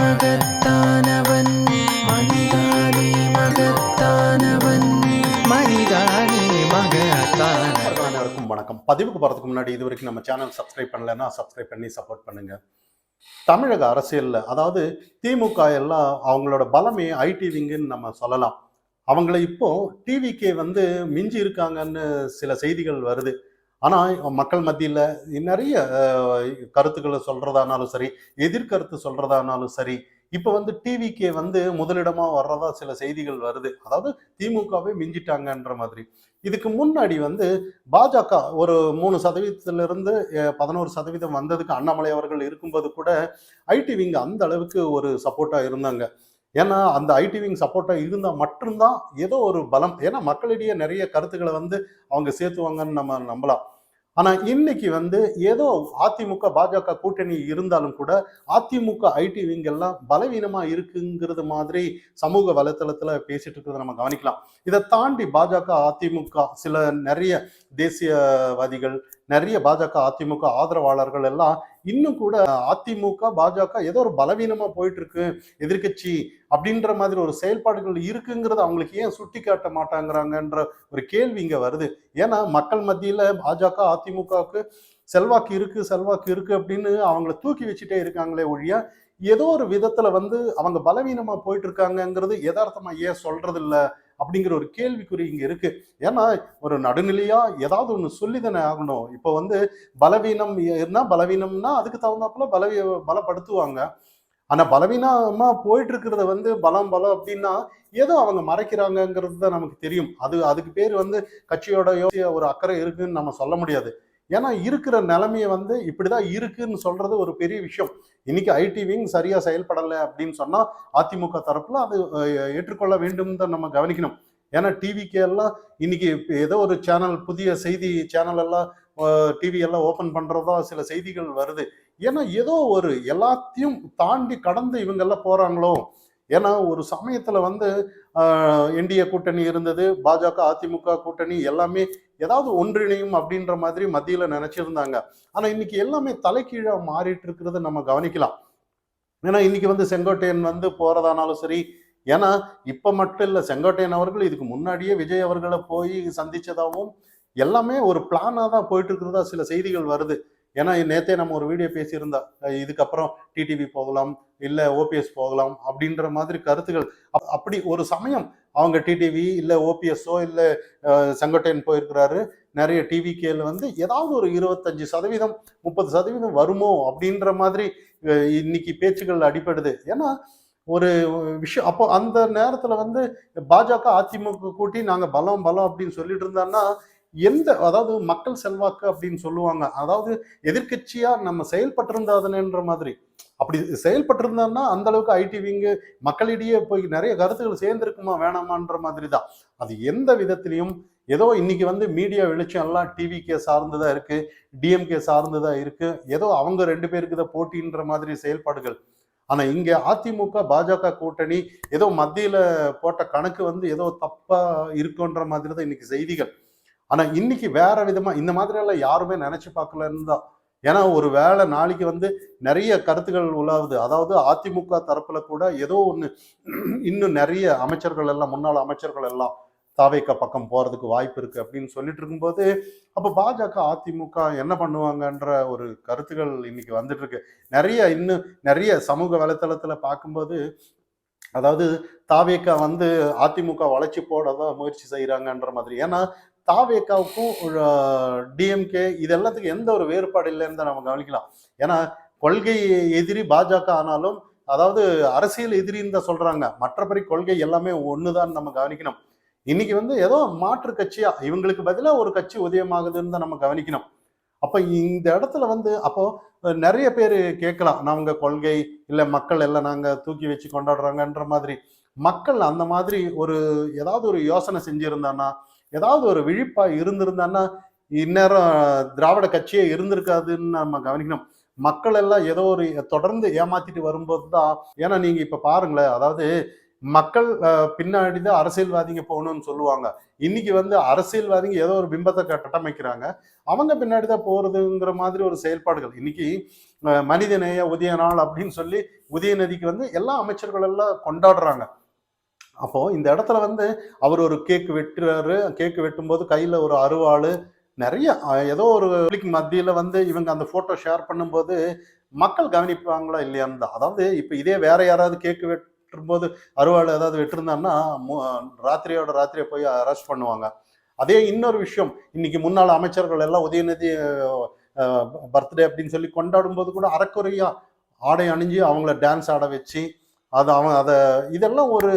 மகத்தானவன் மகத்தானவன். மகத்தானவன். அனைவருக்கும் வணக்கம். பதிவுக்கு போகிறதுக்கு முன்னாடி இது வரைக்கும் நம்ம சேனல் சப்ஸ்கிரைப் பண்ணலைன்னா சப்ஸ்கிரைப் பண்ணி சப்போர்ட் பண்ணுங்க. தமிழக அரசியல்ல அதாவது திமுக எல்லாம் அவங்களோட பலமே ஐடி விங்குன்னு நம்ம சொல்லலாம். அவங்கள இப்போ டிவிக்கே வந்து மிஞ்சி இருக்காங்கன்னு சில செய்திகள் வருது. ஆனால் மக்கள் மத்தியில் நிறைய கருத்துக்களை சொல்கிறதானாலும் சரி எதிர்கருத்து சொல்கிறதானாலும் சரி இப்போ வந்து டிவிக்கே வந்து முதலிடமாக வர்றதா சில செய்திகள் வருது. அதாவது திமுகவே மிஞ்சிட்டாங்கன்ற மாதிரி. இதுக்கு முன்னாடி வந்து பாஜக ஒரு மூணு சதவீதத்திலிருந்து பதினோரு சதவீதம் வந்ததுக்கு அண்ணாமலை அவர்கள் இருக்கும்போது கூட ஐடி விங் அந்த அளவுக்கு ஒரு சப்போர்ட்டாக இருந்தாங்க. ஏன்னா அந்த ஐடி விங் சப்போர்ட்டாக இருந்தால் மட்டும்தான் ஏதோ ஒரு பலம். ஏன்னா மக்களிடையே நிறைய கருத்துக்களை வந்து அவங்க சேர்த்துவாங்கன்னு நம்ம நம்பலாம். ஆனால் இன்னைக்கு வந்து ஏதோ அதிமுக பாஜக கூட்டணி இருந்தாலும் கூட அதிமுக ஐடி விங் எல்லாம் பலவீனமாக இருக்குங்கிறது மாதிரி சமூக வலைத்தளத்தில் பேசிட்டு இருக்கிறத நம்ம கவனிக்கலாம். இதை தாண்டி பாஜக அதிமுக சில நிறைய தேசியவாதிகள் நிறைய பாஜக அதிமுக ஆதரவாளர்கள் எல்லாம் இன்னும் கூட அதிமுக பாஜக ஏதோ ஒரு பலவீனமா போயிட்டு இருக்கு எதிர்க்கட்சி அப்படின்ற மாதிரி ஒரு செயல்பாடுகள் இருக்குங்கிறது அவங்களுக்கு ஏன் சுட்டி காட்ட மாட்டாங்கிறாங்கன்ற ஒரு கேள்வி இங்க வருது. ஏன்னா மக்கள் மத்தியில பாஜக அதிமுகவுக்கு செல்வாக்கு இருக்கு செல்வாக்கு இருக்கு அப்படின்னு அவங்கள தூக்கி வச்சுட்டே இருக்காங்களே ஒழிய ஏதோ ஒரு விதத்துல வந்து அவங்க பலவீனமா போயிட்டு இருக்காங்கங்கிறது யதார்த்தமா ஏன் சொல்றது இல்லை அப்படிங்கிற ஒரு கேள்விக்குறி இங்க இருக்கு. ஏன்னா ஒரு நடுநிலையா ஏதாவது ஒண்ணு சொல்லிதானே ஆகணும். இப்போ வந்து பலவீனம் என்ன பலவீனம்னா அதுக்கு தகுந்தாப்புல பலவீ பலப்படுத்துவாங்க. ஆனா பலவீனமா போயிட்டு இருக்கிறத வந்து பலம் பலம் அப்படின்னா ஏதோ அவங்க மறைக்கிறாங்கங்கிறது தான் நமக்கு தெரியும். அது அதுக்கு பேர் வந்து கட்சியோட யோசிய ஒரு அக்கறை இருக்குன்னு நம்ம சொல்ல முடியாது. ஏன்னா இருக்கிற நிலைமையை வந்து இப்படிதான் இருக்குன்னு சொல்றது ஒரு பெரிய விஷயம். இன்னைக்கு ஐடி விங் சரியா செயல்படலை அப்படின்னு சொன்னா அதிமுக தரப்புல அது ஏற்றுக்கொள்ள வேண்டும் தான் நம்ம கவனிக்கணும். ஏன்னா டிவிக்கு எல்லாம் இன்னைக்கு ஏதோ ஒரு சேனல் புதிய செய்தி சேனல் எல்லாம் டிவி எல்லாம் ஓபன் பண்றதா சில செய்திகள் வருது. ஏன்னா ஏதோ ஒரு எல்லாத்தையும் தாண்டி கடந்து இவங்க எல்லாம் போறாங்களோ? ஏன்னா ஒரு சமயத்துல வந்து என்டிஏ கூட்டணி இருந்தது பாஜக அதிமுக கூட்டணி எல்லாமே ஏதாவது ஒன்றிணையும் அப்படின்ற மாதிரி மத்தியில நினைச்சிருந்தாங்க. ஆனா இன்னைக்கு எல்லாமே தலைகீழா மாறிட்டு இருக்கிறத நம்ம கவனிக்கலாம். ஏன்னா இன்னைக்கு வந்து செங்கோட்டையன் வந்து போறதானாலும் சரி ஏன்னா இப்ப மட்டும் இல்ல செங்கோட்டையன் அவர்கள் இதுக்கு முன்னாடியே விஜய் அவர்களை போய் சந்திச்சதாகவும் எல்லாமே ஒரு பிளானா தான் போயிட்டு இருக்கிறதா சில செய்திகள் வருது. ஏன்னா நேத்தே நம்ம ஒரு வீடியோ பேசியிருந்தா இதுக்கப்புறம் டிடிவி போகலாம் இல்ல ஓபிஎஸ் போகலாம் அப்படின்ற மாதிரி கருத்துகள். அப்- அப்படி ஒரு சமயம் அவங்க டிடிவி இல்லை ஓபிஎஸ்ஓ இல்லை செங்கோட்டையன் போயிருக்கிறாரு. நிறைய டிவிகேல வந்து ஏதாவது ஒரு இருபத்தஞ்சு சதவீதம் முப்பது சதவீதம் வருமோ அப்படின்ற மாதிரி இன்னைக்கு பேச்சுகள் அடிபடுது. ஏன்னா ஒரு விஷயம் அப்போ அந்த நேரத்தில் வந்து பாஜக அதிமுக கூட்டி நாங்கள் பலம் பலம் அப்படின்னு சொல்லிட்டு இருந்தான்னா எந்த அதாவது மக்கள் செல்வாக்கு அப்படின்னு சொல்லுவாங்க. அதாவது எதிர்க்கட்சியா நம்ம செயல்பட்டிருந்தாதுன்ற மாதிரி. அப்படி செயல்பட்டிருந்தான்னா அந்த அளவுக்கு ஐடி விங்கு மக்களிடையே போய் நிறைய கருத்துக்கள் சேர்ந்திருக்குமா வேணாமான்ற மாதிரி தான் அது எந்த விதத்திலையும் ஏதோ இன்னைக்கு வந்து மீடியா வெளிச்சம் எல்லாம் டிவிகே சார்ந்ததா இருக்கு டிஎம்கே சார்ந்ததா இருக்கு. ஏதோ அவங்க ரெண்டு பேருக்கு தான் போட்டின்ற மாதிரி செயல்பாடுகள். ஆனா இங்க அதிமுக பாஜக கூட்டணி ஏதோ மத்தியில போட்ட கணக்கு வந்து ஏதோ தப்பா இருக்குன்ற மாதிரி தான் இன்னைக்கு செய்திகள். ஆனா இன்னைக்கு வேற விதமா இந்த மாதிரி எல்லாம் யாருமே நினைச்சு பார்க்கலன்னு தான் ஏன்னா ஒரு வேளை நாளைக்கு வந்து நிறைய கருத்துக்கள் உலாவுது. அதாவது அதிமுக தரப்புல கூட ஏதோ ஒன்று இன்னும் நிறைய அமைச்சர்கள் எல்லாம் முன்னாள் அமைச்சர்கள் எல்லாம் தாவேக்க பக்கம் போறதுக்கு வாய்ப்பு இருக்கு அப்படின்னு சொல்லிட்டு இருக்கும்போது அப்ப பாஜக அதிமுக என்ன பண்ணுவாங்கன்ற ஒரு கருத்துக்கள் இன்னைக்கு வந்துட்டு இருக்கு. நிறைய இன்னும் நிறைய சமூக வலைத்தளத்துல பார்க்கும்போது அதாவது தாவேக்கா வந்து அதிமுக வளர்ச்சி போட தான் முயற்சி செய்கிறாங்கன்ற மாதிரி. ஏன்னா தாவேக்காவுக்கும் டிஎம்கே இது எல்லாத்துக்கும் எந்த ஒரு வேறுபாடு இல்லைன்னு தான் நம்ம கவனிக்கலாம். ஏன்னா கொள்கை எதிரி பாஜக ஆனாலும் அதாவது அரசியல் எதிரின்னு தான் சொல்றாங்க. மற்றபடி கொள்கை எல்லாமே ஒண்ணுதான் நம்ம கவனிக்கணும். இன்னைக்கு வந்து ஏதோ மாற்று கட்சியா இவங்களுக்கு பதிலாக ஒரு கட்சி உதயமாகுதுன்னு தான் நம்ம கவனிக்கணும். அப்ப இந்த இடத்துல வந்து அப்போ நிறைய பேர் கேட்கலாம். நாங்க கொள்கை இல்ல மக்கள் எல்லாம் நாங்க தூக்கி வச்சு கொண்டாடுறாங்கன்ற மாதிரி. மக்கள் அந்த மாதிரி ஒரு ஏதாவது ஒரு யோசனை செஞ்சிருந்தானா ஏதாவது ஒரு விழிப்பா இருந்திருந்தான்னா இந்நேரம் திராவிட கட்சியே இருந்திருக்காதுன்னு நம்ம கவனிக்கணும். மக்கள் எல்லாம் ஏதோ ஒரு தொடர்ந்து ஏமாத்திட்டு வரும்போது தான் ஏன்னா நீங்க இப்ப பாருங்களேன் அதாவது மக்கள் பின்னாடி தான் அரசியல்வாதிங்க போகணும்னு சொல்லுவாங்க. இன்னைக்கு வந்து அரசியல்வாதிங்க ஏதோ ஒரு பிம்பத்தை கட்டமைக்கிறாங்க. அவங்க பின்னாடி தான் போறதுங்கிற மாதிரி ஒரு செயல்பாடுகள். இன்னைக்கு மனிதநேய உதய நாள் அப்படின்னு சொல்லி உதயநதிக்கு வந்து எல்லா அமைச்சர்கள் எல்லாம் கொண்டாடுறாங்க. அப்போ இந்த இடத்துல வந்து அவர் ஒரு கேக் வெட்டுறாரு. கேக் வெட்டும்போது கையில ஒரு அருவாள் நிறைய ஏதோ ஒரு public மத்தியில வந்து இவங்க அந்த போட்டோ ஷேர் பண்ணும்போது மக்கள் கவனிப்பாங்களா இல்லையான்னு அதாவது இப்போ இதே வேற யாராவது கேக் வெட்டும்போது அருவாள் ஏதாவது வெட்டிருந்தான்னா மு- ராத்திரியோட ராத்திரியை போய் அரெஸ்ட் பண்ணுவாங்க. அதே இன்னொரு விஷயம் இன்னைக்கு முன்னாள் அமைச்சர்கள் எல்லாம் உதயநிதி பர்த்டே அப்படின்னு சொல்லி கொண்டாடும் போது கூட அறக்குறையா ஆடை அணிஞ்சு அவங்கள டான்ஸ் ஆட வச்சு அது அவன் அதை இதெல்லாம் ஒரு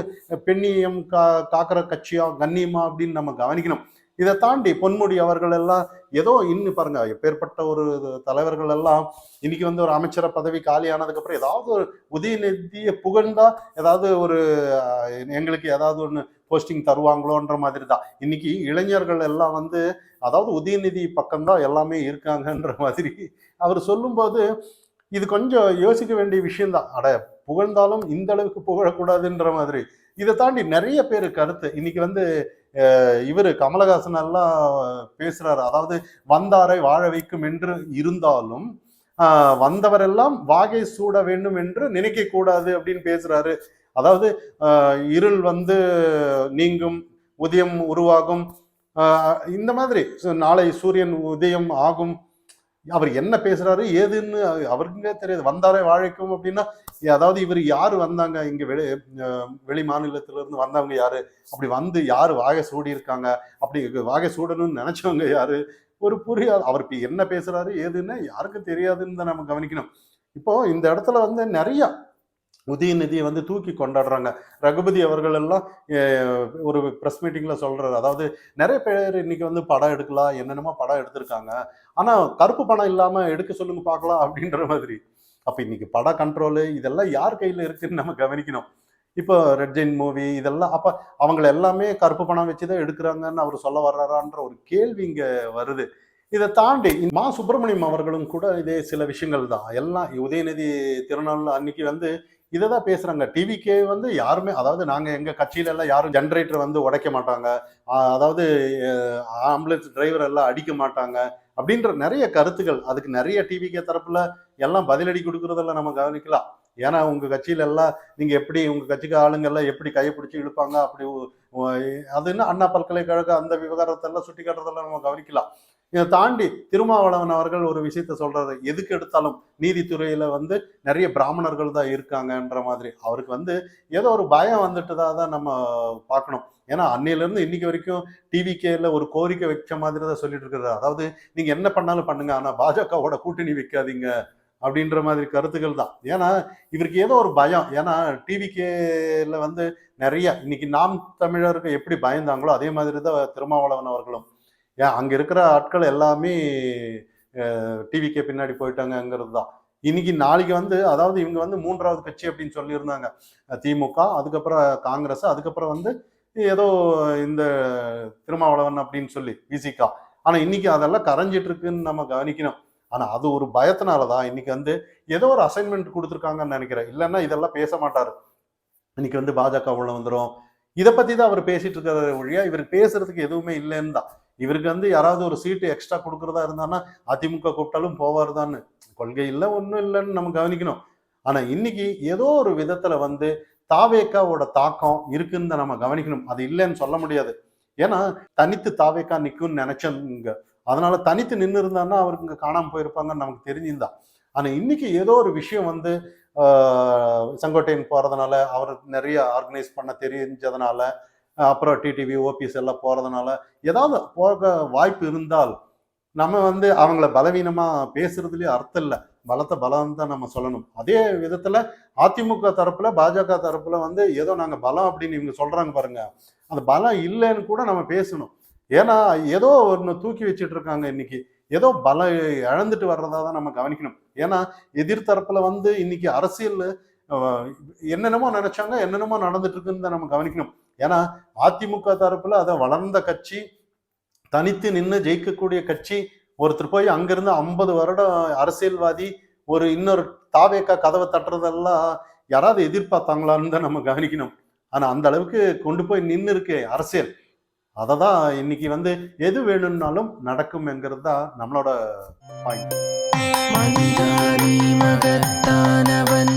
பெண்ணியம் கா காக்கிற கட்சியா கண்ணியமா அப்படின்னு நம்ம கவனிக்கணும். இதை தாண்டி பொன்முடி அவர்கள் எல்லாம் ஏதோ இன்னும் பாருங்க எப்பேற்பட்ட ஒரு தலைவர்கள் எல்லாம் இன்னைக்கு வந்து ஒரு அமைச்சர பதவி காலியானதுக்கு அப்புறம் ஏதாவது ஒரு உதயநிதியை புகழ்ந்தா ஏதாவது ஒரு எங்களுக்கு ஏதாவது ஒன்று போஸ்டிங் தருவாங்களோன்ற மாதிரி தான். இன்னைக்கு இளைஞர்கள் எல்லாம் வந்து அதாவது உதயநிதி பக்கம்தான் எல்லாமே இருக்காங்கன்ற மாதிரி அவர் சொல்லும்போது இது கொஞ்சம் யோசிக்க வேண்டிய விஷயம்தான். அட புகழ்ந்தாலும் இந்த அளவுக்கு புகழக்கூடாதுன்ற மாதிரி. இதை தாண்டி நிறைய பேர் கருத்து. இன்னைக்கு வந்து இவர் கமலஹாசன் எல்லாம் பேசுறாரு. அதாவது வந்தாரை வாழ வைக்கும் என்று இருந்தாலும் வந்தவரெல்லாம் வாகை சூட வேண்டும் என்று நினைக்க கூடாது அப்படின்னு பேசுறாரு. அதாவது இருள் வந்து நீங்கும் உதயம் உருவாகும். இந்த மாதிரி. சு- நாளை சூரியன் உதயம் ஆகும். அவர் என்ன பேசுறாரு ஏதுன்னு அவருக்குங்க தெரியாது. வந்தாரே வாழைக்கும் அப்படின்னா அதாவது இவர் யாரு வந்தாங்க? இங்க வெளி வெளி மாநிலத்துல இருந்து வந்தவங்க யாரு? அப்படி வந்து யாரு வாகை சூடி இருக்காங்க அப்படி வாகை சூடணும்னு நினைச்சவங்க யாரு? ஒரு புரியாது அவர் என்ன பேசுறாரு ஏதுன்னு யாருக்கும் தெரியாதுன்னு தான் நம்ம கவனிக்கணும். இப்போ இந்த இடத்துல வந்து நிறைய உதயநிதியை வந்து தூக்கி கொண்டாடுறாங்க. ரகுபதி அவர்கள் எல்லாம் ஒரு ப்ரெஸ் மீட்டிங்ல சொல்றாரு. அதாவது நிறைய பேர் இன்னைக்கு வந்து படம் எடுக்கலாம் என்னென்னமோ படம் எடுத்திருக்காங்க. ஆனா கருப்பு பணம் இல்லாம எடுக்க சொல்லுங்க பார்க்கலாம் அப்படின்ற மாதிரி. அப்ப இன்னைக்கு பட கண்ட்ரோலு இதெல்லாம் யார் கையில இருக்குன்னு நம்ம கவனிக்கணும். இப்போ ரெட் ஜெயின் மூவி இதெல்லாம் அப்ப அவங்கள எல்லாமே கருப்பு பணம் வச்சுதான் எடுக்கிறாங்கன்னு அவர் சொல்ல வர்றாரான்ற ஒரு கேள்வி இங்க வருது. இதை தாண்டி மா சுப்பிரமணியம் அவர்களும் கூட இதே சில விஷயங்கள் தான். எல்லாம் உதயநிதி திருநாள் அன்னைக்கு வந்து இதை தான் பேசுறாங்க டிவிக்கே வந்து யாருமே அதாவது நாங்கள் எங்கள் கட்சியில எல்லாம் யாரும் ஜென்ரேட்டர் வந்து உடைக்க மாட்டாங்க. அதாவது ஆம்புலன்ஸ் டிரைவர் எல்லாம் அடிக்க மாட்டாங்க. அப்படின்ற நிறைய கருத்துக்கள். அதுக்கு நிறைய டிவிக்கே தரப்புல எல்லாம் பதிலடி கொடுக்கறதெல்லாம் நம்ம கவனிக்கலாம். ஏன்னா உங்கள் கட்சியில எல்லாம் நீங்கள் எப்படி உங்கள் கட்சிக்கு ஆளுங்க எல்லாம் எப்படி கையை பிடிச்சி இழுப்பாங்க அப்படி அது என்ன அண்ணா பல்கலைக்கழக அந்த விவகாரத்தெல்லாம் சுட்டி காட்டுறதெல்லாம் நம்ம கவனிக்கலாம். இதை தாண்டி திருமாவளவன் அவர்கள் ஒரு விஷயத்த சொல்றாரு. எதுக்கு எடுத்தாலும் நீதித்துறையில வந்து நிறைய பிராமணர்கள் தான் இருக்காங்கன்ற மாதிரி. அவருக்கு வந்து ஏதோ ஒரு பயம் வந்துட்டதா தான் நம்ம பார்க்கணும். ஏன்னா அன்னையிலேருந்து இன்னைக்கு வரைக்கும் டிவிகேல ஒரு கோரிக்கை வச்ச மாதிரி தான் சொல்லிட்டு இருக்கிறது அதாவது நீங்க என்ன பண்ணாலும் பண்ணுங்க. ஆனா பாஜகவோட கூட்டணி வைக்காதீங்க அப்படின்ற மாதிரி கருத்துக்கள் தான். ஏன்னா இவருக்கு ஏதோ ஒரு பயம். ஏன்னா டிவிகேல வந்து நிறைய இன்னைக்கு நாம் தமிழருக்கு எப்படி பயந்தாங்களோ அதே மாதிரி தான் திருமாவளவன் அவர்களும். ஏன் அங்கே இருக்கிற ஆட்கள் எல்லாமே டிவிக்கே பின்னாடி போயிட்டாங்கங்கிறது தான் இன்னைக்கு நாளைக்கு வந்து அதாவது இவங்க வந்து மூன்றாவது கட்சி அப்படின்னு சொல்லியிருந்தாங்க. திமுக அதுக்கப்புறம் காங்கிரஸ் அதுக்கப்புறம் வந்து ஏதோ இந்த திருமாவளவன் அப்படின்னு சொல்லி விசிகா ஆனால் இன்னைக்கு அதெல்லாம் கரைஞ்சிட்டு இருக்குன்னு நம்ம கவனிக்கணும். ஆனால் அது ஒரு பயத்தினால தான் இன்னைக்கு வந்து ஏதோ ஒரு அசைன்மெண்ட் கொடுத்துருக்காங்கன்னு நினைக்கிறேன். இல்லைன்னா இதெல்லாம் பேச மாட்டார். இன்னைக்கு வந்து பாஜக உள்ள வந்துரும். இதை பத்தி தான் அவர் பேசிட்டு இருக்கிற ஒழியா இவர் பேசுறதுக்கு எதுவுமே இல்லைன்னு தான் இவருக்கு வந்து யாராவது ஒரு சீட்டு எக்ஸ்ட்ரா கொடுக்கறதா இருந்தான்னா அதிமுக கூப்பிட்டாலும் போவார் தான் கொள்கை இல்லை ஒன்றும் இல்லைன்னு நம்ம கவனிக்கணும். ஆனால் இன்னைக்கு ஏதோ ஒரு விதத்தில் வந்து தாவேக்காவோட தாக்கம் இருக்குன்னு தான் நம்ம கவனிக்கணும். அது இல்லைன்னு சொல்ல முடியாது. ஏன்னா தனித்து தாவேக்கா நிற்கும்னு நினைச்சவங்க. அதனால தனித்து நின்று இருந்தான்னா அவருக்கு இங்கே காணாம போயிருப்பாங்கன்னு நமக்கு தெரிஞ்சிருந்தா. ஆனால் இன்னைக்கு ஏதோ ஒரு விஷயம் வந்து செங்கோட்டையன் போகிறதுனால அவர் நிறைய ஆர்கனைஸ் பண்ண தெரிஞ்சதுனால அப்புறம் டிடிவி ஓபிஎஸ் எல்லாம் போறதுனால ஏதாவது போக வாய்ப்பு இருந்தால் நம்ம வந்து அவங்கள பலவீனமா பேசுறதுலயே அர்த்தம் இல்லை. பலத்தை பலம் தான் நம்ம சொல்லணும். அதே விதத்துல அதிமுக தரப்புல பாஜக தரப்புல வந்து ஏதோ நாங்க பலம் அப்படின்னு இவங்க சொல்றாங்க பாருங்க. அந்த பலம் இல்லைன்னு கூட நம்ம பேசணும். ஏன்னா ஏதோ ஒன்று தூக்கி வச்சுட்டு இருக்காங்க இன்னைக்கு. ஏதோ பலம் இழந்துட்டு வர்றதா தான் நம்ம கவனிக்கணும். ஏன்னா எதிர்த்தரப்புல வந்து இன்னைக்கு அரசியல் என்னென்னமோ நினைச்சாங்க என்னென்னமோ நடந்துட்டு இருக்குன்னு தான் நம்ம கவனிக்கணும். ஏன்னா அதிமுக தரப்புல அதை வளர்ந்த கட்சி தனித்து நின்று ஜெயிக்கக்கூடிய கட்சி ஒருத்தர் போய் அங்கிருந்து ஐம்பது வருடம் அரசியல்வாதி ஒரு இன்னொரு தாவேக்கா கதவை தட்டுறதெல்லாம் யாராவது எதிர்பார்த்தாங்களான்னு தான் நம்ம கவனிக்கணும். ஆனா அந்த அளவுக்கு கொண்டு போய் நின்று இருக்கு அரசியல். அதை தான் இன்னைக்கு வந்து எது வேணும்னாலும் நடக்கும்ங்கிறது தான் நம்மளோட பாயிண்ட் மகத்தானவன்